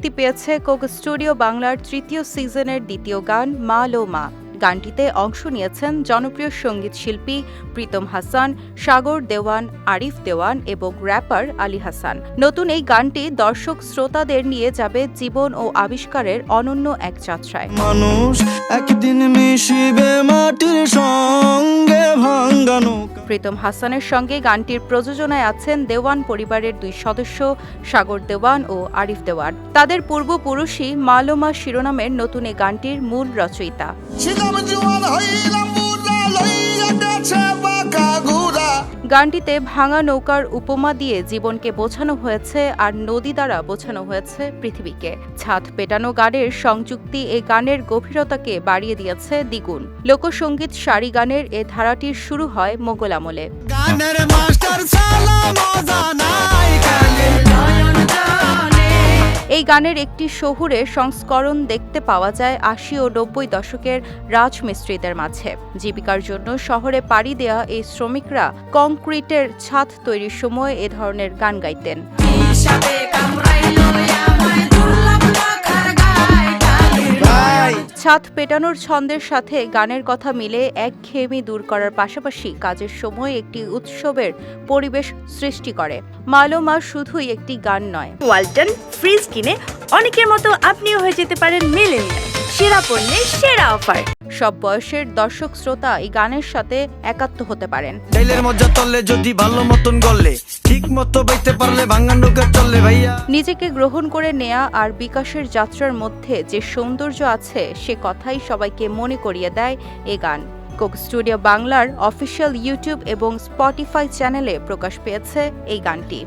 মুক্তি পেয়েছে Coke studio বাংলার তৃতীয় সিজনের দ্বিতীয় গান মা লো মা। গানটিতে অংশ নিয়েছেন জনপ্রিয় সংগীত শিল্পী প্রীতম হাসান, সাগর দেওয়ান, আরিফ দেওয়ান এবং র্যাপার আলী হাসান। নতুন এই গানটি দর্শক শ্রোতাদের নিয়ে যাবে জীবন ও আবিষ্কারের অনন্য এক যাত্রায়। মানুষ একদিন প্রীতম হাসানের সঙ্গে গানটির প্রযোজনায় আছেন দেওয়ান পরিবারের দুই সদস্য, সাগর দেওয়ান ও আরিফ দেওয়ান। তাদের পূর্বপুরুষই মালোমা শিরোনামের নতুন এ গানটির মূল রচয়িতা। গানটিতে ভাঙা নৌকার উপমা দিয়ে জীবনকে বোঝানো হয়েছে আর নদী দ্বারা বোঝানো হয়েছে পৃথিবীকে। ছাদ পেটানো গানের সংযুক্তি এই গানের গভীরতাকে বাড়িয়ে দিয়েছে দ্বিগুণ। লোকসঙ্গীত সারি গানের এ ধারাটির শুরু হয় মোগল আমলে। গানের মাস্টার এই গানের একটি শহুরে সংস্করণ দেখতে পাওয়া যায় আশি ও নব্বই দশকের রাজমিস্ত্রিদের মাঝে। জীবিকার জন্য শহরে পাড়ি দেয়া এই শ্রমিকরা কংক্রিটের ছাদ তৈরির সময় এ ধরনের গান গাইতেন। ছাদ পেটানোর ছন্দের সাথে গানের কথা মিলে একঘেয়েমি দূর করার পাশাপাশি কাজের সময় একটি উৎসবের পরিবেশ সৃষ্টি করে। মালোমা শুধুই একটি গান নয়। ওয়ালটন ফ্রিজ কিনে অনেকের মতো আপনিও হয়ে যেতে পারেন মিলেনিয়াল। সেরা পণ্যের সেরা অফার। সব বয়সের দর্শক শ্রোতা এই গানের সাথে একাত্ম হতে পারেন। ডাইলের মজা তললে যদি ভালো মতন গললে ঠিক মতো বাইতে পারলে ভাঙ্গা নৌকা চললে ভাইয়া। নিজেকে গ্রহণ করে নেয়া আর বিকাশের যাত্রার মধ্যে যে সৌন্দর্য আছে সে কথাই সবাইকে মনে করিয়ে দেয় এ গান। কোক স্টুডিও বাংলার অফিসিয়াল ইউটিউব এবং স্পটিফাই চ্যানেলে প্রকাশ পেয়েছে এই গানটি।